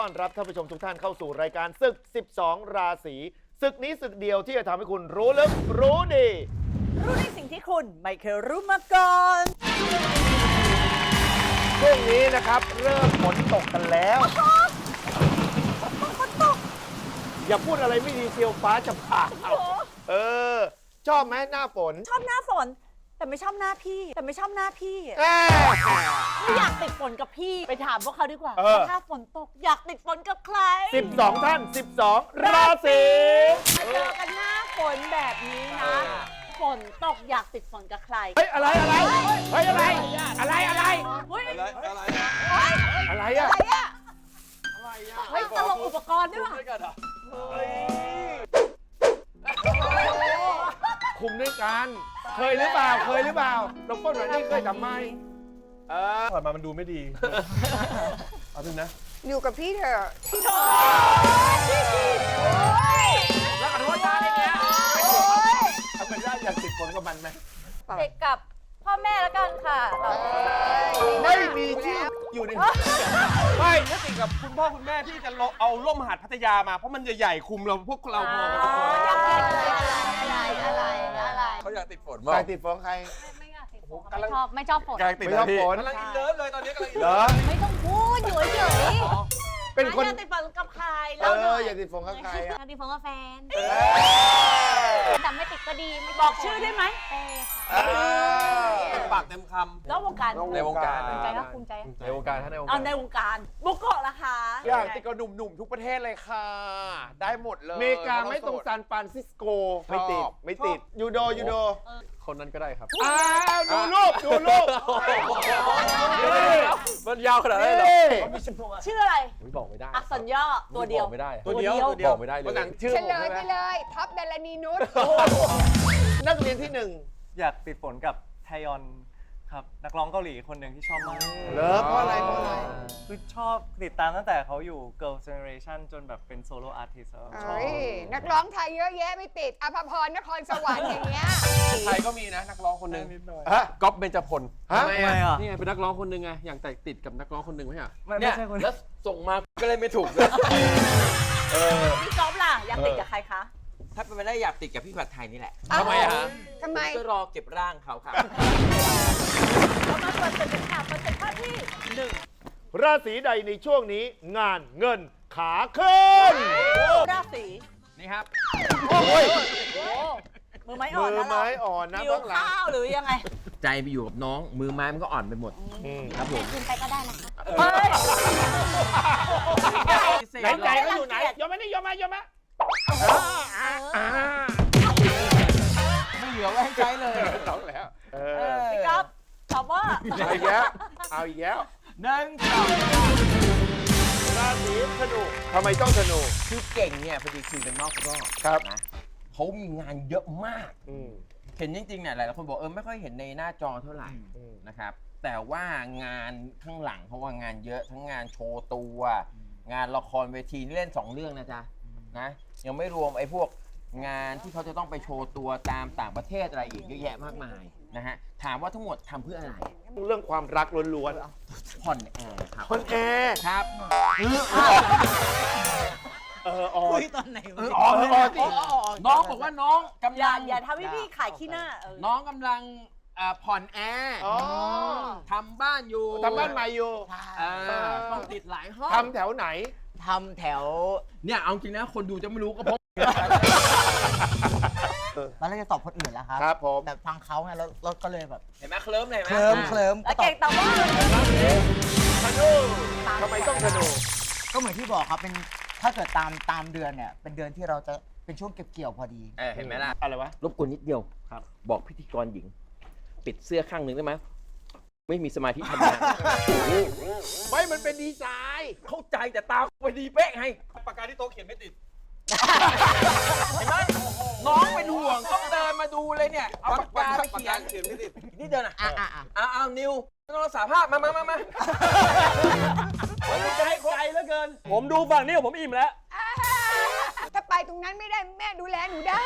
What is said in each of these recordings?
ต้อนรับท่านผู้ชมทุกท่านเข้าสู่รายการศึก 12 ราศีศึกนี้ศึกเดียวที่จะทำให้คุณรู้ลึกรู้ดี รู้ในสิ่งที่คุณไม่เคยรู้มาก่อน ช่วงนี้นะครับ เริ่มฝนตกกันแล้ว อย่าพูดอะไรไม่ดีเชียวฟ้าจะผ่าเอาเออ ชอบไหมหน้าฝน ชอบหน้าฝน แต่ไม่ชอบหน้าพี่ แต่ไม่ชอบหน้าพี่แอ้ไม่อยากติดฝนกับพี่ไปถามพวกเขาดีกว่าเออ ว่าถ้าฝนตกอยากติดฝนกับใคร12 ท่าน 12 ราศีมาเจอกันหน้าฝนแบบนี้นะฝนตกอยากติดฝนกับใครเฮ้ย อะไรอะไรเฮ้ย อะไร อะไรอะไร เฮ้ยอะไรอะไรอะไรอะอะไรอะเฮ้ยตลกอุปกรณ์ด้วยว่ะด้วย คุมด้วยกัน เคยหรือเปล่า เคยหรือเปล่าตรงก้นแบบนี้เคยทำไหมเออผ่านมามันดูไม่ดี เอาดูนะ อยู่กับพี่เถอะแล้วอนุญาตได้ไงทำไมได้อยากติดฝนกับมันไหมเด็กกับพ่อแม่แล้วกันค่ะเราไม่มีชื่ออยู่ในไม่ถ้าติดกับคุณพ่อคุณแม่ที่จะเอาล่มหาดพัทยามาเพราะมันจะใหญ่คุมเราพวกเราพอกันทุกคนอะไรอะไรอะไร เขาอยากติดฝนใคมารกติดฝนใครไม่อยากติดฝนไม่ชอบไม่ชอบฝนกำลังติดไม่ชอบฝน กำลังอินเลิฟเลยตอนนี้กำลังอินเหรเลิอฟไม่ต้องพูดอยู่เฉย เป็นคนอยากติดฝนกับใครเอเล่าหน่ออยอย่าติดฝนกับใครออะยากติดฝนกับแฟนเออแต่ไม่ติดก็ดีไม่บอกชื่อได้ไหมเต้ค่ะเออเต็มปากเต็มคแล้ววงการในวงการ ภูมิใจครับภูมิใจในวงการถ้าในวงเอาการในวงการบุกโกะล่ะคะอยากติดกับหนุ่มๆทุกประเทศเลยค่ะ ได้หมดเลยอเมริกาไม่ตรงซานฟรานซิสโก ไม่ติด ไม่ติด ยูโดยูโดคนนั้นก็ได้ครับ อ้าวดูรูปดูรูปมันยาวขนาดนั้นเลยเหรอนี่ชื่ออะไรอุ๊ยบอกไม่ได้อักษรย่อตัวเดียวบอกไม่ได้ตัวเดียวตัวตัวเดีเดียยววบอกไม่ได้เลวันหลัยงชื่อเฉผมลยใช่ไหไปมเลยท็อปดารณีนุชนักเรียนที่หนึ่งอยากติดฝนกับไทยอน ครับนักร้องเกาหลีคนหนึ่งที่ชอบมากเหรอเพราะอะไรเพราะอะไร คือชอบติดตามตั้งแต่เขาอยู่ Girl Generation จนแบบเป็นโซโล่อาร์ติสต์แล้วชอบเอ้ยนักร้องไทยเยอะแยะไม่ติดอภพรนครสวรรค์อย่างเงี้ยไทยก็มีนะนักร้องคนหนึ่งนิดหน่อยฮะก๊อฟเบญจพลฮะทำไมอะ นี่ไงเป็นนักร้องคนหนึ่งไงอย่างแต่ติดกับนักร้องคนหนึ่งไหมอะไม่ไม่ใช่คนแล้วส่งมาก็เลยไม่ถูกพี่ก๊อฟล่ะ อยากติดกับใครคะ ถ้าเป็นไปได้อยากติดกับพี่ผัดไทยนี่แหละทำไมอะฮะทำไม ก็รอเก็บร่างเขาค่ะ เรามาเปิดเป็นเป็นข่าวเปิดเป็นภาพที่หนึ่งราศีใดในช่วงนี้งานเงินขาขึ้นราศีนี่ครับ โอ้ยมือไม้อ่อนมือนะไม้เราอ่อนนะหิวเบื้องหลังข้าวหรือยังไงใจไปอยู่กับน้อง มือไม้มันก็อ่อนไปหมด อืมครับผมคืนไปก็ได้นะคะเฮ้ยไหนใจเขาอยู่ไหนยอมไหมนี่ยอมไหมยอมไหมอ่าไม่เหลือไว้ให้ใช้เลย ต้องแล้วเออพี่ก๊อฟตอบว่า เอาอีกแล้วเอาอีกแล้วหนึ่งสองราศีธนูทำไมต้องธนู คือเก่งเนี่ยพอดีคุยกันนอกรอบครับ นะเขามีงานเยอะมาก อืมเห็นจริงๆเนี่ยหลายๆคนบอกเออไม่ค่อยเห็นในหน้าจอเท่าไหร่ อืม นะครับแต่ว่างานข้างหลังเพราะว่างานเยอะทั้งงานโชว์ตัว งานละครเวทีนี่เล่นสองเรื่องนะจ๊ะนะยังไม่รวมไอ้พวกงานที่เขาจะต้องไปโชว์ตัวตามต่างประเทศอะไรอีกเยอะแยะมากมาย นะฮะถามว่าทั้งหมดทำเพื่ออะไรเรื่องความรักล้วนผ่อนแอร์ครับๆคนแอร์ครับเอออ๋อคุยตอนไหนวะอ๋ออ๋อที่น้องบอกว่าน้องกำอย่าลังอย่าทำให้พี่ขายขี้หน้าเออน้องกำลังอ่าผ่อนแอร์อ๋อทำบ้านอยู่ทำบ้านใหม่อยู่อ่าต้องติดหลายห้องทำแถวไหน ทำแถวเนี่ยเอาจริงนะคนดูจะไม่รู้ก็เพราะ ตอนแรกจะตอบคนอื่นแล้วครับ ครับผมแต่ฟังเขาไงแล้วเราก็เลยแบบเห็นไหมเคลิ้มเลยไหมเคลิ้มเคลิ้มแล้วก็ตอเก่บงตอบว่าธนูทำไมต้องธนูก็เหมือนที่บอกครับเป็นถ้าเกิดตามตามเดือนเนี่ยเป็นเดือนที่เราจะเป็นช่วงเก็บเกี่ยวพอดีเออเห็นไหมล่ะ อะไรวะ รบกวนนิดเดียวครับ บอกพิธีกรหญิง ปิดเสื้อข้างหนึ่งได้ไหมไม่มีสมาธิทำงาน ไม่มันเป็นดีไซน์ เข้าใจแต่ตาไปดีเป๊ะไงปากกาที่โต๊ะเขียนไม่ติด เห็นไหมน้องเป็นห่วงต้องเดินมาดูเลยเนี่ย เอาปากกาไปปากเขียกานเขียนไม่ติดนี่เดินอะอะอะอะเอาเอานิวต้องรักษาภาพมามามามาผมจะให้ใจเหลือเกิน ผมดูฝั่งนี้ผมอิ่มแล้ว ถ้าไปตรงนั้นไม่ได้แม่ดูแลหนูได้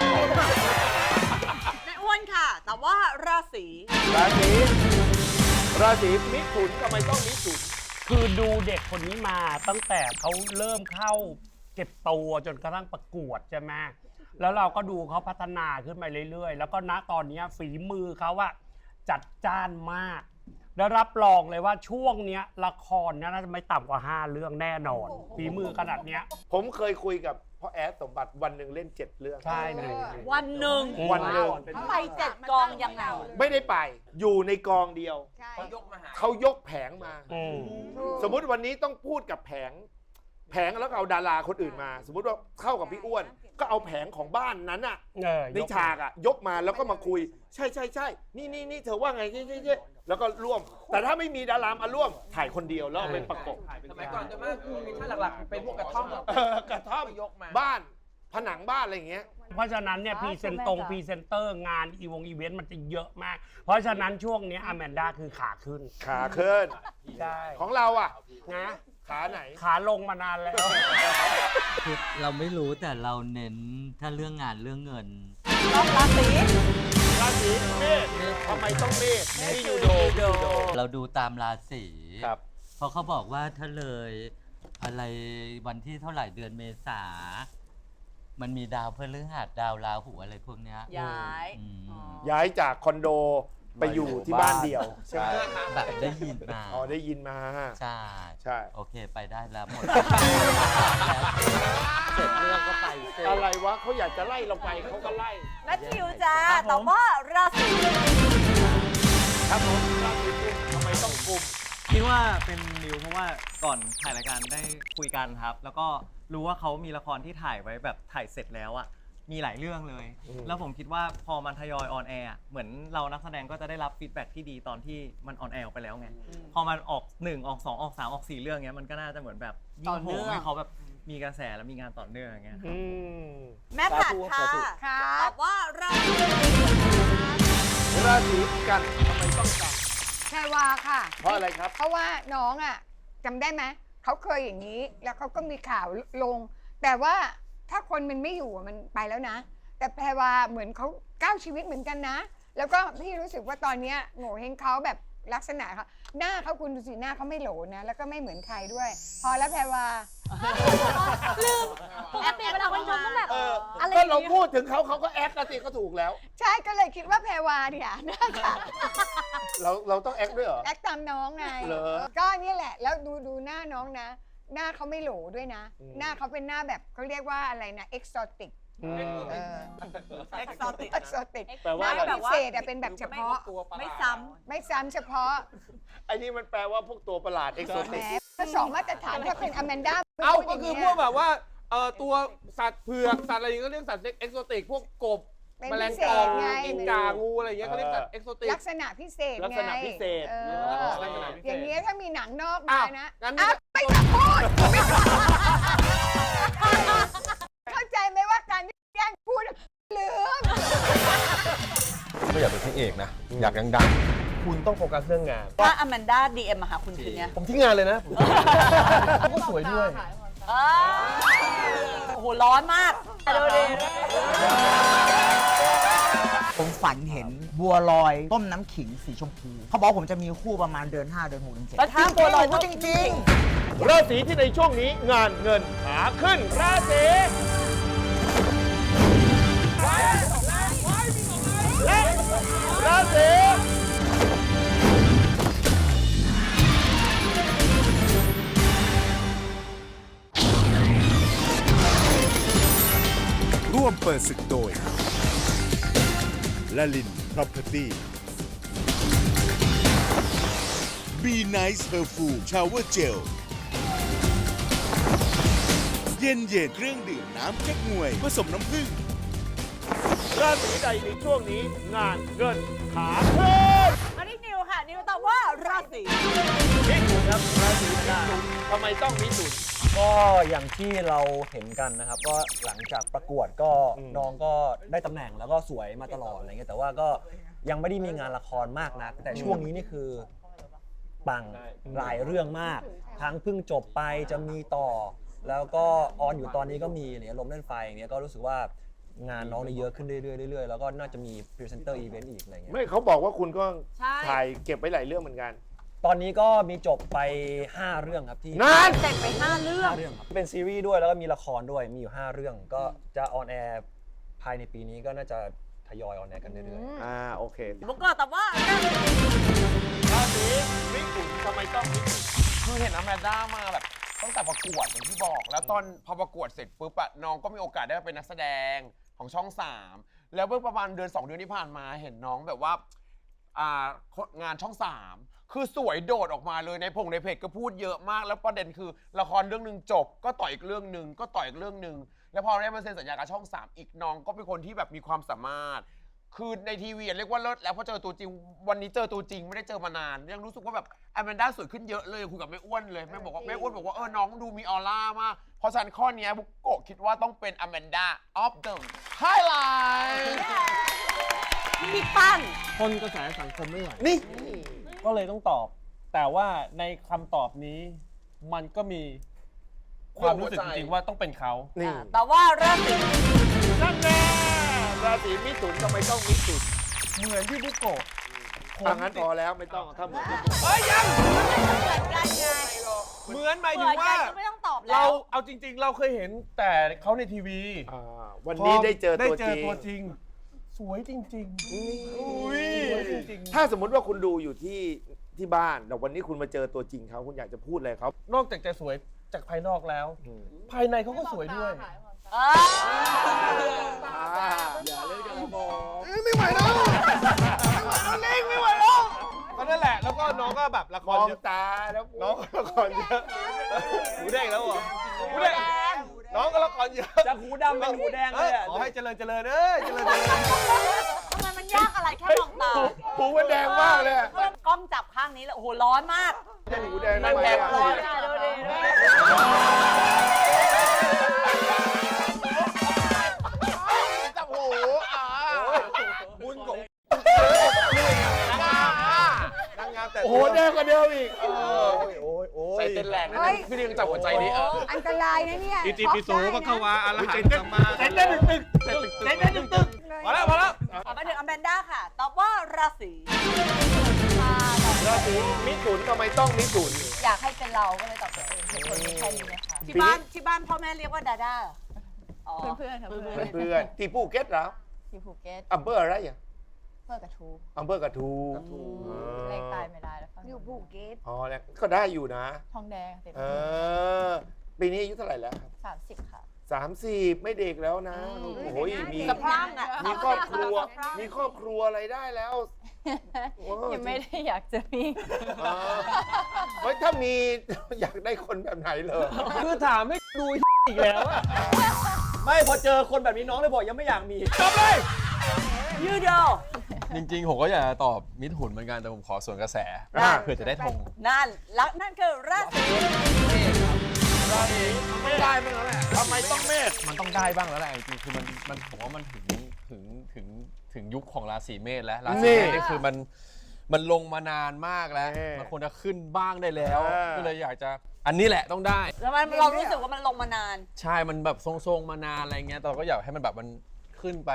แม่อ้วนค่ะ แต่ว่าราศีราศีราศีมิถุนทำไมต้องมิถุนคือดูเด็กคนนี้มาตั้งแต่เขาเริ่มเข้า เก็บตัวจนกระทั่งประกวดใช่ไหมแล้วเราก็ดูเขาพัฒนาขึ้นมาเรื่อยๆ แล้วก็ณตอนเนี้ยฝีมือเขาอะจัดจ้านมาก แล้วรับรองเลยว่าช่วงเนี้ยละครเนี้ยน่าจะไม่ต่ำกว่า 5 เรื่องแน่นอน ฝีมือขนาดเนี้ย ผมเคยคุยกับพ่อแอดสมบัติวันหนึ่งเล่นเจ็ดเรื่อง ใช่หนึ่งวันหนึ่งวันหนึ่งไปเจ็ดกองยังไงไม่ได้ไปอยู่ในกองเดียว ใช่เขายกมาหาเขายกแผงมา อืม สมมุติวันนี้ต้องพูดกับแผง แผงแล้วก็เอาดาราคนอื่นมา สมมุติว่าเข้ากับพี่อ้วน ก็เอาแผงของบ้านนั้นอะเออในฉากอะยกมาแล้วก็มาคุย ใช่ใช่ใช่นี่นี่นี่เธอว่าไงใช่ใช่ใช่แล้วก็ร่วม แต่ถ้าไม่มีดารามาร่วมถ่ายคนเดียวแล้วเอาไปประกบสมัยก่อนจะมากมีท่าหลักๆ เป็นพวกกระท่อมเออกระท่อมยกมา บ้านผนังบ้านอะไรอย่างเงี้ย เพราะฉะนั้นเนี่ยอ่าพรีเซนคุณแม่ตรงจ๋าพรีเซนเตอร์งานอีวงอีเวนต์มันจะเยอะมาก เพราะฉะนั้นช่วงเนี้อแมนด้าคือขาขึ้นขาขึ้นใช่ของเราอะนะ ขาไหน ขาลงมานานแล้ว คือเราไม่รู้แต่เราเน้นถ้าเรื่องงานเรื่องเงินรอบราศีราศีเมษทำไมต้องเมษที่ยูโดพี่ยูโด เราดูตามราศีครับ เพราะเขาบอกว่าถ้าเลยอะไรวันที่เท่าไหร่เดือนเมษา มันมีดาวพฤหัสดาวราหูอะไรพวกเนี้ยย้าย อืม ย้ายจากคอนโด ไปอยู่ที่บ้านเดี่ยวใช่ไหมแบบได้ยินมาอ๋อได้ยินมาใช่ใช่โอเคไปได้แล้วหมดเสร็จเรื่องก็ไปเสร็จอะไรวะเขาอยากจะไล่เราไปเขาก็ไล่แมทธิวจ้าตอบว่าราศีครับผมราศีกุมทำไมต้องกุมคิดว่าเป็นนิวเพราะว่าก่อนถ่ายรายการได้คุยกันครับ แล้วก็รู้ว่าเขามีละครที่ถ่ายไว้แบบถ่ายเสร็จแล้วอะ มีหลายเรื่องเลย อืม แล้วผมคิดว่าพอมันทยอยออนแอร์อะเหมือนเรานักแสดงก็จะได้รับฟีดแบ็กที่ดีตอนที่มันออนแอร์ออกไปแล้วไง พอมันออก1ออก2ออก3ออก4เรื่องเงี้ยมันก็น่าจะเหมือนแบบยิ่งโหมให้เขาแบบมีกระแสและมีงานต่อเนื่องอย่างเงี้ย อืมแม่ผัดค่ะค่ะตอบว่าราศีราศีกันทำไมต้องกันแพรวาค่ะ เพราะอะไรครับ เพราะว่าน้องอะจำได้ไหม เขาเคยอย่างนี้ แล้วเขาก็มีข่าวลง แต่ว่า ถ้าคนมันไม่อยู่อะมันไปแล้วนะ แต่แพรวาเหมือนเขาก้าวชีวิตเหมือนกันนะ แล้วก็พี่รู้สึกว่าตอนเนี้ยโง่เฮงเขาแบบลักษณะเขาหน้าเขาคุณดูสิหน้าเขาไม่โหลนะ แล้วก็ไม่เหมือนใครด้วย พอแล้วแพรวา ปกติเวลาคนชมต้องแบบเอออะไรอก็ย่างเราเงี้ยพูดถึงเขาเขาก็แอคกันสิก็ถูกแล้ว ใช่ก็เลยคิดว่าแพรวาเนี่ยน่าจะเราเราต้องแอคด้วยเหรอ แอคตามน้องไงเหรอ ก็นี่แหละ แล้วดูดูหน้าน้องนะ หน้าเขาไม่โหลด้วยนะอืมหน้าเขาเป็นหน้าแบบเขาเรียกว่าอะไรนะเอ็กซอติกอืม เออเอ็กซอติก เอ็กซอติกแปลว่าหอะไรน้าพิเศษอะเป็นแบบเฉพาะไม่ซ้ไม่ซ้ำเฉพาะไอ้นี่มันแปลว่าพวกตัวประหลาดเอ็กโซแหมติกถ้าสองมาตรฐานถ้าเป็นอแมนด้าเอ้าพูก็ดย่งคืองี้ยพวกแบบว่าเอ่อตัวสัตว์เผือกสัตว์อะไรอย่างเงี้ยก็เรียกสัตว์เอ็กโซติกพวกกบ เป็นแมลงพิเศกอษงไงกินกางูอะไรอย่างเงี้ยก็เรียกสัตว์เอ็กโซติก ลักษณะพิเศษไงลักษณะพิเศษเอลัอกษณะพิเศษ อย่างเงี้ยถ้ามีหนังนอกมาอ้าวนะงั้นอ้าวไม่ต้องพูดไม่ต้องเข้าใจไหมว่าการที่แกล้งพูดลืมไม่อยากเป็นพระเอกนะ อยากดังๆ คุณต้องโฟกัสเรื่องงานำถ้าอแมนด้าดีเอ็มมาหาคุณคืนเนี้ยผมทิ้งงานเลยนะผมก็สวยด้วย เออโอ้โห ร้อนมากดูดิ ผมฝันเห็นบัวลอยต้มน้ำขิงสีชมพูเขาบอกผมจะมีคู่ประมาณเดือน 5 เดือน6เดือน7แล้วถ้าบัวลอยจริงจริงๆราศีที่ในช่วงนี้งานเงินขาขึ้นราศีและราศีร่วมเปิดศึกโดย ละลิน Property Be Nice Her Full Shower Gel เย็นเย็นๆเครื่องดื่มน้ำแก๊กงวย ผสมน้ำผึ้งราศีใดในช่วงนี้งานเงินขาขึ้นอันนี้นิวค่ะ นิวตอบว่าราศีมิถุนครับราศีมิถุนทำไมต้องมิถุน ก็อย่างที่เราเห็นกันนะครับ ก็หลังจากประกวดก็อืมน้องก็ได้ตำแหน่งแล้วก็สวยมาตลอดอะไรเงี้ยแต่ว่าก็ยังไม่ได้มีงานละครมากนัก แต่ช่วงนี้นี่คือปังหลายเรื่องมาก ทั้งเพิ่งจบไปจะมีต่อ แล้วก็ออนอยู่ตอนนี้ก็มีเนี่ยลมเล่นไฟอย่างเงี้ยก็รู้สึกว่างานน้องเนี่ยเยอะขึ้นเรื่อยๆเรื่อยๆแล้วก็น่าจะมีพรีเซนเตอร์อีเวนต์อีกอะไรเงี้ยไม่เขาบอกว่าคุณก็ใช่ ถ่ายเก็บไว้หลายเรื่องเหมือนกัน ตอนนี้ก็มีจบไป 5 เรื่องครับที่นานเสร็จไปห้าเรื่อง ห้าเรื่องครับเป็นซีรีส์ด้วยแล้วก็มีละครด้วยมีอยู่ 5 เรื่องก็จะออนแอร์ภายในปีนี้ก็น่าจะทยอยออนแอร์กันเรื่อยๆอ่าโอเค บุกก็แต่ว่าราศีมิถุนทำไมต้องมิถุนคือเห็นอแมนด้ามาแบบตั้งแต่ประกวดอย่างที่บอก แล้วตอนพอประกวดเสร็จปุ๊บอะน้องก็มีโอกาสได้มาเป็นนักแสดงของช่อง3แล้วเมื่อประมาณเดือน2เดือนที่ผ่านมาเห็นน้องแบบว่าอ่างานช่อง3 คือสวยโดดออกมาเลยในพงในเพจก็พูดเยอะมาก แล้วประเด็นคือละครเรื่องหนึ่งจบ ก็ต่ออีกเรื่องหนึ่งก็ต่ออีกเรื่องหนึ่งแล้วพอได้มาเซ็นสัญญากับช่อง 3 อีกน้องก็เป็นคนที่แบบมีความสามารถ คือในทีวีอะเรียกว่าเลิศแล้วพอเจอตัวจริง วันนี้เจอตัวจริงไม่ได้เจอมานาน ยังรู้สึกว่าแบบอแมนด้าสวยขึ้นเยอะเลยคุยกับแม่อ้วนเลยแม่บอกว่าแม่อ้วนบอกว่าเออน้องดูมีออร่ามากเพราะฉะนั้นข้อเนี้ยบุกโกะคิดว่าต้องเป็นอแมนด้าออฟเดอะไฮไลท์พี่ปั้น คนกระแสสังคมไม่ไหว นี่ ก็เลยต้องตอบ แต่ว่าในคำตอบนี้ มันก็มีความรู้สึกจริงๆว่าต้องเป็นเขานี่แต่ว่าราศีนั่นแน่ราศีมิถุนทำไมต้องมิถุนเหมือนที่บุโกะอะงั้นพอแล้วไม่ต้องถ้าเหมือนมิถุนเฮ้ยยัง เหมือนกันไงเหมือนหมายเหถึมืองนกัว่านก็ไม่ต้องตอบแล้เราวเอาจริง ๆ เราเคยเห็นแต่เขาในทีวีอ่าวันนี้ได้เจอได้ตัวเจจอริงตัวจริง สวยจริงๆอุ้ยสวยจริงถ้าสมมุติว่าคุณดูอยู่ที่ที่บ้านแต่วันนี้คุณมาเจอตัวจริงเขาคุณอยากจะพูดอะไรเขาๆ นอกจากจะสวยจากภายนอกแล้ว ภายในเขาก็สวยด้วยอ่าอย่าเล่นกับระบบไม่ไหวแล้วไม่ไหวแล้วเล่งไม่ไหวแล้วก็นั่นแหละ แล้วก็น้องก็แบบละคมรองเยอะตาแล้วน้องก็ละครเยอะ หูแดงแล้วเหรอหูแดงน้ องก็ละครเยอะจากหูดำเป็นหูแดงเลยอะขอให้เจริญเจริญเอ้ยเจริญเจริญทำไมมันยากอะไรแค่มองตาหูมันแดงมากเลยอะกล้องจับข้างนี้แล้วโอ้โหร้อนมากจะหูแดงทำไมอะร้อนอะดูดิจับหูอ่าบุญของนางงามอะนางงามแต่โอ้โหแดงกว่าเดิมอีก เต้นแรงนะเฮ้ยพี่เรียงจับหัวใจนี้เอออันตรายนะเนี่ยอิติปิโสช็พอกระได้ควานะอรหังสัมมาเต้นได้หนึ่งตึกเต้นได้หนึ่งตึกพอแล้วพอแล้วต่อไปถึงอแมนด้าค่ะ ตอบว่าราศีราศีมิถุนทำไมต้องมิถุนอยากให้เป็นเราก็เลยตอบตัวเองเหตุผลมีแค่นี้เลยค่ะที่บ้านที่บ้านพ่อแม่เรียกว่าดาด้าเหรออ๋อเพื่อนๆค่ะเพื่อนเพื่อนๆที่ภูเก็ตเหรอๆที่ภูเก็ตอำเภออะไรอะ เพื่อนกระทูอำเภอกระทูเลขตายไม่ได้แล้วค่ะอยู่ภูเก็ตอ๋อแล้วก็ได้อยู่นะ ทองแดงติดเออ ปีนี้อายุเท่าไหร่แล้วครับสามสิบค่ะ สามสิบไม่เด็กแล้วนะโอ้โหมี สะพรั่งอะมีครอบครัว มีครอบครัวอะไรได้แล้วโอ้ยังไม่ได้อยากจะมีเออเฮ้ยถ้ามี อยากได้คนแบบไหนเลย คือถามให้ดูอีกแล้วอะไม่พอเจอคนแบบนี้น้องเลยบอกยังไม่อยากมียูโด จริงๆ ผมก็อยากจะตอบมิถุนเหมือนกันแต่ผมขอส่วนกระแสอ่าเพื่อจะได้ธงนั่นแล้วนั่นคือราศีไม่ได้มั้งแล้วแหละทำไมต้องเมษมันต้องได้บ้างแล้วแหละจริงๆคือมันมันผมว่ามันถึงถึงถึงถึงยุคของราศีเมษแล้วราศีเมษนี่นี่คือมันมันลงมานานมากแล้วเออมันควรจะขึ้นบ้างได้แล้ว เออ ก็เลยอยากจะอันนี้แหละต้องได้ แล้วมันเรารู้สึกว่ามันลงมานาน ใช่มันแบบทรงๆมานานอะไรเงี้ยแต่เราก็อยากให้มันแบบมันขึ้นไป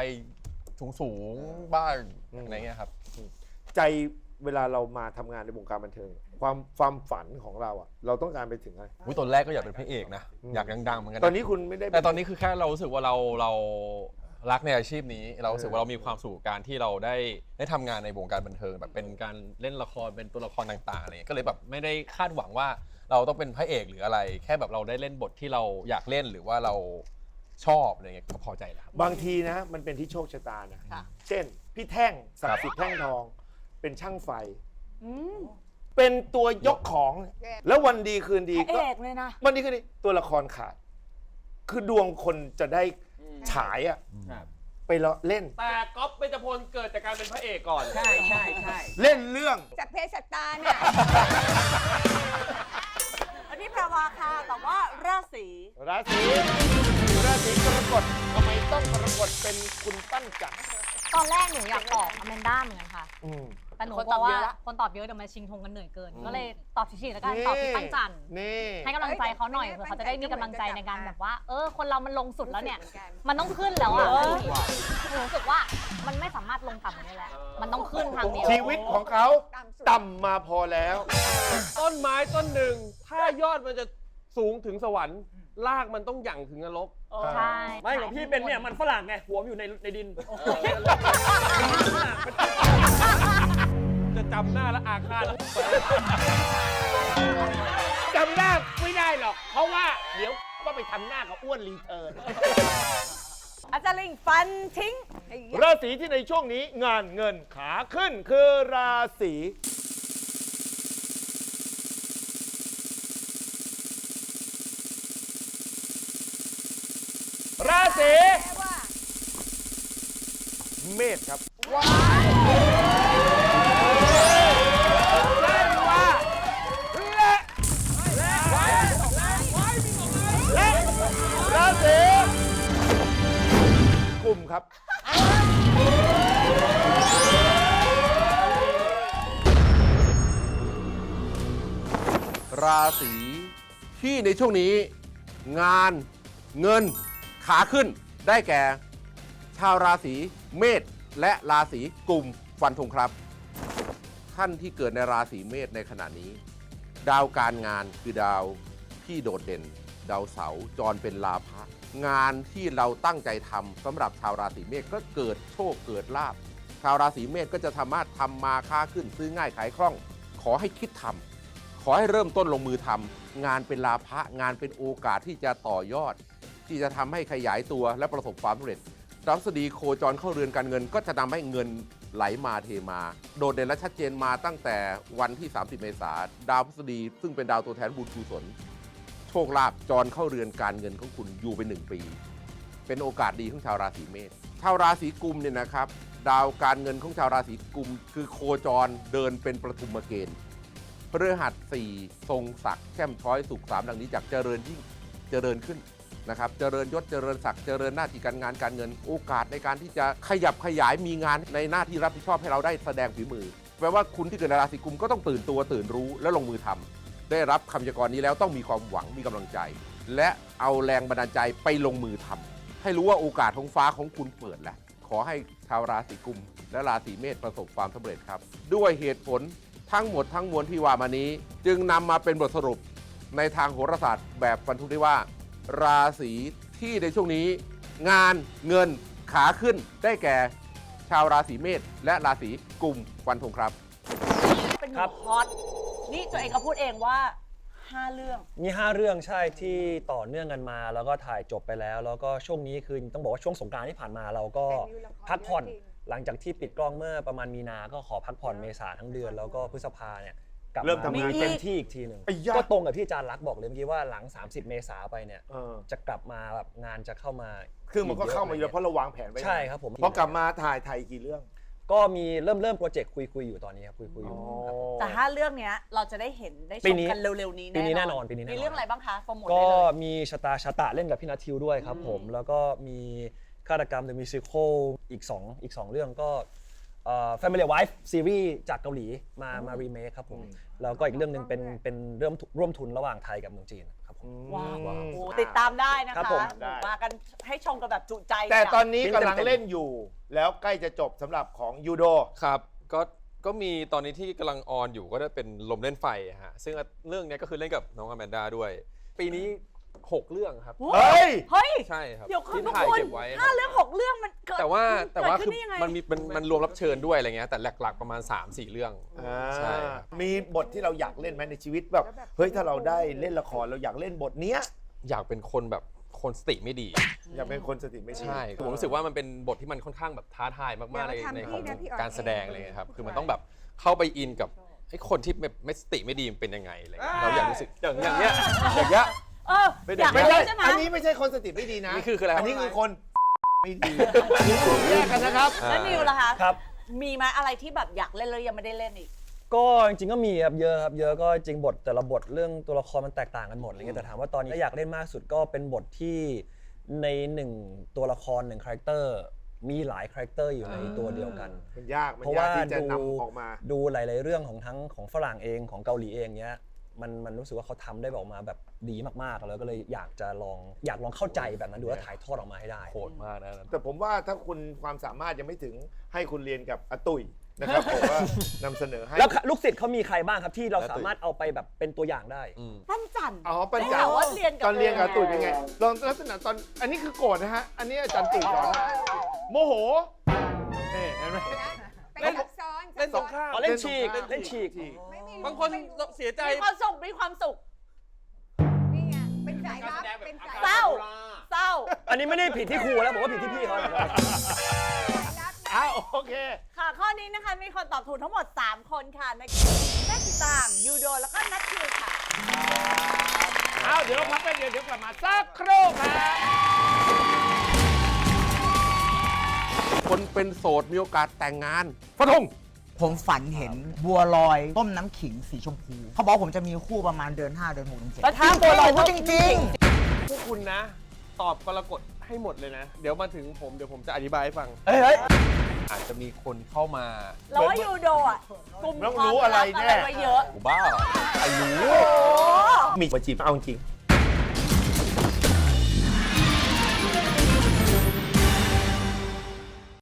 สูงๆบ้างอะไรเงี้ยครับ ใจเวลาเรามาทำงานในวงการบันเทิง ความความฝันของเราอะเราต้องการไปถึงอะไร อุ๊ยตอนแรกก็อยากเป็นพระเอกนะอืมอยากดังๆเหมือนกันนะตอนนี้คุณไม่ได้เป็แต่ตอนนี้คือแค่เรารู้สึกว่าเราเรารักในอาชีพนี้ เรารู้สึกว่าเรามีความสุขกับการที่เราได้ได้ทำงานในวงการบันเทิง แบบเป็นการเล่นละครเป็นตัวละครต่างๆอะไรเงี้ยก็เลยแบบไม่ได้คาดหวังว่าเราต้องเป็นพระเอกหรืออะไร แค่แบบเราได้เล่นบทที่เราอยากเล่นหรือว่าเรา ชอบอะไรเงี้ยก็พอใจแล้วครับ บางทีนะ มันเป็นที่โชคชะตานะ ค่ะ เช่น พี่แท่งศักดิ์สิทธิ์แท่งทอง เป็นช่างไฟเป็นตัวยกของ แล้ววันดีคืนดีพระก็เอกเลยนะ วันดีคืนดีตัวละครขาด คือดวงคนจะได้ฉายอะครับไปเลาะเล่น แต่ก๊อฟเบญจพลเกิดจากการเป็นพระเอกก่อน ใช่ใช่ใช่เล่นเรื่องสัพเพสตตาเนี่ยอันนี้แปลว่าค่ะแต่ว่าราศีราศี ราศีกรกฎทำไมต้องกรกฎเป็นคุณปั้นจันทร์ตอนแรกหนูอยากตอบอแมนด้าเหมือนกันค่ะ อืม แต่หนูคนกตลัอบวเยว่าอะละคนตอบเยอะเดี๋ยวมันชิงทงกันเหนื่อยเกินอืมก็เลยตอบชิชิแล้วกันตอบที่ตั้งจันทร์นี่ ให้กำลังใจเขาหน่อยเผื่อเขาจะได้มีกำลังใจในการแบบว่า เออ คนเรามันลงสุดแล้วเนี่ยรู้สึกหมือกัมันต้องขึ้นแล้วอะเออหนูรู้สึกว่ามันไม่สามารถลงต่ำกว่านี้แล้ว มันต้องขึ้นทางเดียว ชีวิตของเขาต่ำมาพอแล้ว ต้นไม้ต้นหนึ่ง ถ้ายอดมันจะสูงถึงสวรรค์ รากมันต้องหยั่งถึงนรก ใช่ไม่ของพี่เป็นเนี่ยมันฝรั่งไงหัวมันอยู่ในในดิน จะจำหน้าและอาฆาตจำหน้าไม่ได้หรอก เพราะว่าเดี๋ยวก็ไปทำหน้ากับอ้วนรีเทิร์น อาจารย์ลิงฟันทิ้งราศีที่ในช่วงนี้งานเงินขาขึ้นคือราศี ราศีเมษครับและว่าและและราศีกลุ่มครับ ราศีที่ในช่วงนี้ งานเงิน ขาขึ้นได้แก่ ชาวราศีเมษและราศีกลุ่มฟันธงครับ ท่านที่เกิดในราศีเมษในขณะนี้ ดาวการงานคือดาวที่โดดเด่น ดาวเสาจรเป็นลาภะงานที่เราตั้งใจทำสำหรับชาวราศีเมษก็เกิดโชคเกิดลาภชาวราศีเมษก็จะสามารถทำมาค้าขึ้นซื้อง่ายขายคล่อง ขอให้คิดทำขอให้เริ่มต้นลงมือทำงานเป็นลาภะงานเป็นโอกาสที่จะต่อยอด ที่จะทำให้ขยายตัวและประสบความสำเร็จดาวพฤหัสดีโคจรเข้าเรือนการเงิน ก็จะทำให้เงินไหลมาเทมา โดดเด่นและชัดเจนมาตั้งแต่วันที่ 30 เมษาดาวพฤหัสดีซึ่งเป็นดาวตัวแทนบุญกุศลโชคลาภจรเข้าเรือนการเงินของคุณอยู่ไปหนึ่งปี เป็นโอกาสดีของชาวราศีเมษชาวราศีกุมเนี่ยนะครับ ดาวการเงินของชาวราศีกุม คือโคจรเดินเป็นประทุมเกณฑ์พฤหัสสี่ทรงศักดิ์แช่มช้อยสุขสามดังนี้จากเจริญยิ่งเจริญขึ้น นะครับเจริญยศเจริญศักดิ์เจริญหน้าที่การงานการเงิน โอกาสในการที่จะขยับขยายมีงานในหน้าที่รับผิดชอบให้เราได้แสดงฝีมือแปลว่าคุณที่เกิดในราศีกุมก็ต้องตื่นตัวตื่นรู้และลงมือทำได้รับคำยากรณ์นี้แล้วต้องมีความหวังมีกำลังใจ และเอาแรงบันดาลใจไปลงมือทำให้รู้ว่าโอกาสของฟ้าของคุณเปิดแล้วขอให้ชาวราศีกุม และราศีเมษประสบความสำเร็จครับ ด้วยเหตุผลทั้งหมดทั้งมวลที่ว่ามานี้ จึงนำมาเป็นบทสรุปในทางโหราศาสตร์แบบฟันธงได้ว่า ราศีที่ในช่วงนี้ งานเงินขาขึ้นได้แก่ ชาวราศีเมษและราศีกุมฟันธงครับ เป็นหนุ่มฮอต นี่ตัวเองก็พูดเองว่าห้าเรื่อง มี 5 เรื่องใช่ที่ต่อเนื่องกันมา แล้วก็ถ่ายจบไปแล้ว แล้วก็ช่วงนี้คือต้องบอกว่าช่วงสงกรานต์ที่ผ่านมาเราก็พักผ่อนหลังจากที่ปิดกล้องเมื่อประมาณมีนา ก็ขอพักผ่อนเมษาทั้งเดือน แล้วก็พฤษภาเนี่ย กลับเริ่มทำงาน เต็มที่อีกทีหนึ่งไอ้ยะ ก็ตรงกับที่อาจารย์รักษณ์บอกเลยเมื่อกี้ว่าหลัง 30 เมษาไปเนี่ยเออจะกลับมาแบบงานจะเข้ามาคือมันก็เข้ามาอยู่แล้วเพราะเราวางแผนไว้ใช่ครับผมพอกลับมาถ่ายถ่ายกี่เรื่อง ก็มีเริ่มเริ่มโปรเจกต์คุยคุยอยู่ตอนนี้ครับคุยคุยอยู่ครับ แต่ห้าเรื่องเนี้ยเราจะได้เห็นได้ชปีมนี้กันเร็วๆนี้ปีนี้แน่นอนปีนี้แน่นอน มีเรื่องอะไรบ้างคะโปรโมทก็ได้เลย มีชะตาชะตะเล่นกับพี่นัททิวด้วยครับผม แล้วก็มีฆาตกรรม The Musical อีก2อีก2เรื่องก็ เอ่อ Family Wife ซีรีส์จากเกาหลีมามารีเมคครับผมแล้วก็อีกเรื่องหนึ่งเป็นเป็นเรื่องร่วมทุนระหว่างไทยกับเมืองจีนครับผม ว้าวว้าวโอ้ติดตามได้นะครัคะ บผม มากันให้ชมกันแบบจุใจแต่ตอนนี้บินกำลังเต็มๆเล่นอยู่ แล้วใกล้จะจบสำหรับของยูโด ครับก็ก็มีตอนนี้ที่กำลังออนอยู่ก็ได้เป็นลมเล่นไฟอะฮะซึ่งเรื่องเนี้ยก็คือเล่นกับน้องอแมนดาด้วย ปีนี้ 6เรื่องครับเฮ้ย เฮ้ย ใช่ครับเดี๋ยวคุณที่พวกถ่ายคุณเก็บไว้คห้ารับเรื่องหกเรื่องมันเกิดแต่ว่าแต่ว่าเกิดคือขึ้นได้ยังไง มันมีมันมันรวมรับเชิญด้วยอะไรเงี้ยแต่หลักๆประมาณ 3-4 เรื่องใช่ครับมีบทที่เราอยากเล่นไหมในชีวิตแบบเฮ้ยถ้าเราได้เล่นละครเราอยากเล่นบทเนี้ยอยากเป็นคนแบบคนสติไม่ดี อยากเป็นคนสติไม่ดี ใช่ผมรู้สึกว่ามันเป็นบทที่มันค่อนข้างแบบท้าทายมากๆในอย่ามาทำในของพี่นะพี่ออสการแสดงอะไรเงี้ยครับ คือมันต้องแบบเข้าไปอินกับไอ้คนที่แบบไม่สติไม่ดีมันเป็นยังไงอะไรเงี้ยเราอยากรู้สึกอย่างอย่างเนี้ยอย่างเงี้ย เออไม่อยากไม่เล่ใช่นใช่ไหมอันนี้ไม่ใช่คนสติไม่ดีนะนี่คือคืออะไรครับอันนี้คือคนไม่ดีแยกกันนะครับ แล้วนิวล่ะคะครับ มีไหมอะไรที่แบบอยากเล่นแล้วยังไม่ได้เล่นอีก ก็จริงๆก็มีครับเยอะครับเยอะก็จริงบทแต่ละบทเรื่องตัวละครมันแตกต่างกันหมดอะไรเงี้ยแต่ถามว่าตอนนี้อยากเล่นมากสุดก็เป็นบทที่ในหนึ่งตัวละครหนึ่งคาแรคเตอร์มีหลายคาแรคเตอร์อยู่ในตัวเดียวกัน มันยาก มันเพราะยาว่ากที่จะดูนำออกมา ดูหลาย ๆ เรื่องของทั้งของฝรั่งเองของเกาหลีเองเนี้ย มันมันรู้สึกว่าเขาทำได้ออกมาแบบดีมากๆ แล้วก็เลยอยากจะลองอยากลองเข้าใจแบบนั้นดูแล้วถ่ายทอดออกมาให้ได้ โหดมากนะแต่ผมว่าถ้าคุณความสามารถยังไม่ถึงให้คุณเรียนกับอาตุยนะครับ ผมว่านำเสนอให้แล้วลูกศิษย์เขามีใครบ้างครับที่เราแล้วสามารถเอาไปแบบเป็นตัวอย่างได้ ปั้นจันอ๋อปัญได้จาข่าวว่าเรียนกับตอนเรียนกับอาตุยเธอเป็นไงลองลักษณะตอนอันนี้คือโกรธนะฮะอันนี้อาจารย์ตุ๋ยสอนมาโมโหเอ๊ะเห็นไหมเล่นซับซ้อนเล่นสงคราม อ๋อเล่นฉีกเล่นฉีก บางคนเสียใจ มีความสุขมีความสุข นี่ไงเป็นสายลับเป็นสายเศร้า เศร้า อันนี้ไม่ได้ผิดที่ครูแล้วผมว่าผิดที่พี่เขาแหละอ้าวโอเค ค่ะ ข้อนี้นะคะมีคนตอบถูกทั้งหมด 3 คนค่ะในแม่ติตามยูโดแล้วก็นัทคิวค่ะเอาเดี๋ยวพักไปเดี๋ยวเดี๋ยวกลับมาสักครู่ครับ คนเป็นโสดมีโอกาสแต่งงานฟทง ผมฝันเห็นบัวลอยต้มน้ำขิงสีชมพูเขาบอกผมจะมีคู่ประมาณเดือน 5 เดือน6เดือน7ประทับบัวลอยพูดจริง พวกคุณนะ ตอบกรกฎให้หมดเลยนะ เดี๋ยวมาถึงผมเดี๋ยวผมจะอธิบายให้ฟัง เฮ้ยเฮ้ยอาจจะมีคนเข้ามาแล้วว่ายูโดอะกลุ่มต้องความรู้อะไรลับแน่ไว้เยอะ กูบ้าเหรอไอ้รู้โอ้มีมาจีบเอาจริง